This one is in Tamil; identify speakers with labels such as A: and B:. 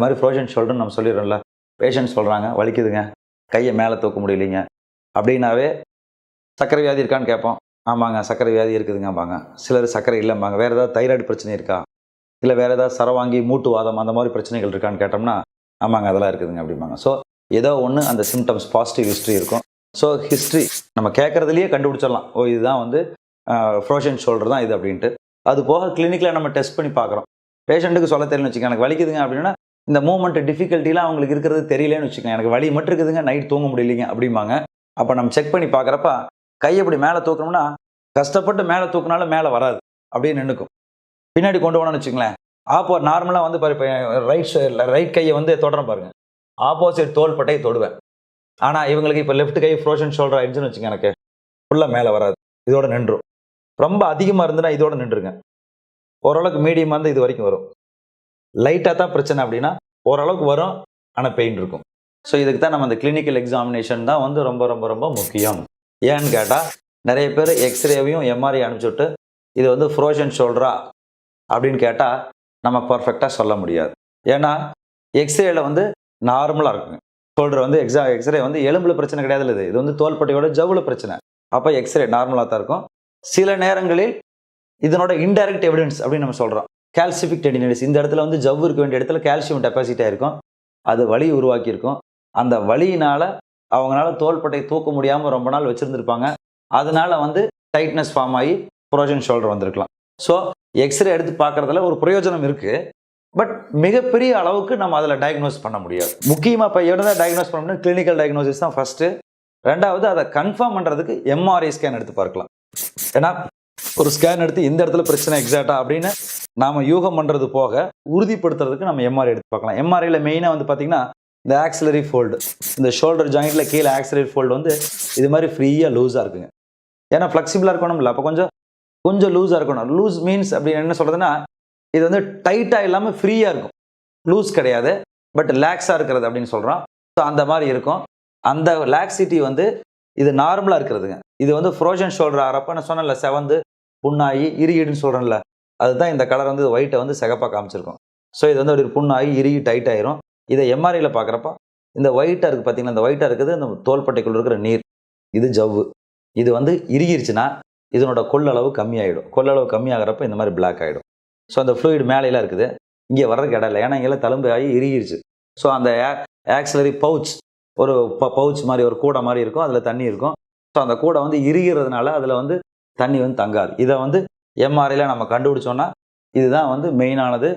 A: இந்த மாதிரி ஃப்ரோஷன் ஷோல்டர்னு நம்ம சொல்லிடுறோம்ல பேஷண்ட் சொல்கிறாங்க வலிக்குதுங்க கையை மேலே தூக்க முடியலைங்க அப்படின்னாவே சர்க்கரை வியாதி இருக்கான்னு கேட்போம். ஆமாங்க சர்க்கரை வியாதி இருக்குதுங்கம்பாங்க. சிலர் சர்க்கரை இல்லைம்பாங்க. வேறு ஏதாவது தைராய்டு பிரச்சனை இருக்கா? இல்லை வேறு ஏதாவது சரவாங்கி மூட்டு வாதம் அந்த மாதிரி பிரச்சனைகள் இருக்கான்னு கேட்டோம்னா ஆமாங்க அதெல்லாம் இருக்குதுங்க அப்படிம்பாங்க. ஸோ ஏதோ ஒன்று அந்த சிம்டம்ஸ் பாசிட்டிவ் ஹிஸ்ட்ரி இருக்கும். ஸோ ஹிஸ்ட்ரி நம்ம கேட்குறதுலையே கண்டுபிடிச்சிடலாம். ஓ இதுதான் வந்து ஃப்ரோஷன் ஷோல்டர் தான் இது அப்படின்ட்டு. அது போக கிளினிக்கில் நம்ம டெஸ்ட் பண்ணி பார்க்குறோம். பேஷண்ட்டுக்கு சொல்ல தெரியலன்னு வச்சுக்கோங்க. எனக்கு வலிக்குதுங்க அப்படின்னா இந்த மூமெண்ட் டிஃபிகல்ட்டிலாம் அவங்களுக்கு இருக்கிறது தெரியலன்னு வச்சுக்கோங்க. எனக்கு வழி மட்டும் இருக்குதுங்க நைட் தூங்க முடியலைங்க அப்படிம்பாங்க. அப்போ நம்ம செக் பண்ணி பார்க்குறப்ப கை அப்படி மேலே தூக்கணும்னா கஷ்டப்பட்டு மேலே தூக்கினாலும் மேலே வராது. அப்படியே நின்றுக்கும் பின்னாடி கொண்டு போனோம்னு வச்சுங்களேன் ஆப்போ நார்மலாக வந்து பாரு ரைட் ரைட் கையை வந்து தொடறேன் பாருங்க. ஆப்போசிட் தோள்பட்டையை தொடுவேன். ஆனால் இவங்களுக்கு இப்போ லெஃப்ட் கை ஃப்ரோஷன் ஷோல்டர் ஆயிடுச்சுன்னு வச்சுங்க எனக்கு. ஃபுல்லாக மேலே வராது. இதோட நின்றும். ரொம்ப அதிகமாக இருந்துன்னா இதோட நின்றுருங்க. ஓரளவுக்கு மீடியமாக இருந்து இது வரைக்கும் வரும். லைட்டாக தான் பிரச்சனை அப்படின்னா ஓரளவுக்கு வரும் ஆனால் பெயின் இருக்கும். ஸோ இதுக்கு தான் நம்ம அந்த கிளினிக்கல் எக்ஸாமினேஷன் தான் வந்து ரொம்ப ரொம்ப ரொம்ப முக்கியம். ஏன்னு கேட்டால் நிறைய பேர் எக்ஸ்ரேவையும் எம்ஆர்ஐ அனுப்பிச்சுட்டு இது வந்து ஃப்ரோஷன் ஷோல்டரா அப்படின்னு கேட்டால் நம்ம பர்ஃபெக்டாக சொல்ல முடியாது. ஏன்னா எக்ஸ்ரேல வந்து நார்மலாக இருக்குங்க. ஷோல்டர் வந்து எக்ஸா எக்ஸ்ரே வந்து எலும்புல பிரச்சனை கிடையாது இது. இது வந்து தோள்பட்டையோட ஜவுல பிரச்சனை. அப்போ எக்ஸ்ரே நார்மலாக தான் இருக்கும். சில நேரங்களில் இதனோட இன்டைரக்ட் எவிடன்ஸ் அப்படின்னு நம்ம சொல்கிறோம் கால்சிஃபிக் டெண்டினைடிஸ் இந்த இடத்துல வந்து ஜவ்வு இருக்க வேண்டிய இடத்துல கால்சியம் டெபாசிட் ஆகிருக்கும் அது வலி உருவாக்கியிருக்கும். அந்த வழியினால் அவங்களால தோள்பட்டை தூக்க முடியாமல் ரொம்ப நாள் வச்சுருந்துருப்பாங்க. அதனால வந்து டைட்னஸ் ஃபார்ம் ஆகி ப்ரோஜன் ஷோல்டர் வந்திருக்கலாம். ஸோ எக்ஸ்ரே எடுத்து பார்க்கறதுல ஒரு பிரயோஜனம் இருக்குது பட் மிகப்பெரிய அளவுக்கு நம்ம அதில் டயக்னோஸ் பண்ண முடியாது. முக்கியமாக இப்போ எவ்வளோ டயக்னோஸ் பண்ண முடியும் கிளினிக்கல் டயக்னோசிஸ் தான் ஃபஸ்ட்டு ரெண்டாவது அதை கன்ஃபார்ம் பண்ணுறதுக்கு எம்ஆர்ஐ ஸ்கேன் எடுத்து பார்க்கலாம். ஏன்னா ஒரு ஸ்கேன் எடுத்து இந்த இடத்துல பிரச்சனை எக்ஸாக்டா அப்படின்னு நாம் யூகம் பண்ணுறது போக உறுதிப்படுத்துறதுக்கு நம்ம எம்ஆர்ஐ எடுத்து பார்க்கலாம். எம்ஆர்ஐயில் மெயினாக வந்து பார்த்தீங்கன்னா இந்த ஆக்சிலரி ஃபோல்டு இந்த ஷோல்டர் ஜாயிண்ட்டில் கீழே ஆக்சிலரி ஃபோல்டு வந்து இது மாதிரி ஃப்ரீயாக லூஸாக இருக்குங்க. ஏன்னா ஃப்ளெக்சிபிளாக இருக்கணும்ல. அப்போ கொஞ்சம் கொஞ்சம் லூஸாக இருக்கணும். லூஸ் மீன்ஸ் அப்படின்னு என்ன சொல்கிறதுனா இது வந்து டைட்டாக இல்லாமல் ஃப்ரீயாக இருக்கும். லூஸ் கிடையாது. பட் லேக்ஸாக இருக்கிறது அப்படின்னு சொல்கிறோம் ஸோ அந்த மாதிரி இருக்கும். அந்த லேக்ஸிட்டி வந்து இது நார்மலாக இருக்கிறதுங்க. இது வந்து ஃப்ரோஷன் ஷோல்டர் ஆகிறப்ப நான் சொன்னேன்ல செவந்து புண்ணாகி இறுகிடுன்னு சொல்கிறேன்ல அதுதான் இந்த கலர் வந்து ஒயிட்டை வந்து சிகப்பாக காமிச்சிருக்கும். ஸோ இது வந்து அப்படி புண்ணாகி இறுகி டைட் ஆயிரும். இதை எம்ஆர்ஐயில் பார்க்குறப்ப இந்த ஒயிட்டாக இருக்குது பார்த்தீங்கன்னா இந்த ஒயிட்டாக இருக்குது இந்த தோள்பட்டைக்குள்ள இருக்கிற நீர். இது ஜவ்வு. இது வந்து இறுகிருச்சுன்னா இதனோட கொள்ளளவு கம்மியாகிடும் கொள்ளளவு கம்மியாகிறப்ப இந்த மாதிரி பிளாக் ஆகிடும் ஸோ அந்த ஃப்ளூயிட் மேலேலாம் இருக்குது. இங்கே வர்றதுக்கு இடம் இல்லை. ஏன்னா இங்கெல்லாம் தழும்பு ஆகி இறுகிருச்சு. ஸோ அந்த ஆக்சிலரி பவுச் ஒரு பவுச் மாதிரி ஒரு கூடை மாதிரி இருக்கும். அதில் தண்ணி இருக்கும். ஸோ அந்த கூடை வந்து இறுகிறதுனால அதில் வந்து தண்ணி வந்து தங்காது. இதை வந்து எம்ஆர்ஐயில் நம்ம கண்டுபிடிச்சோன்னா இதுதான் வந்து மெயினானது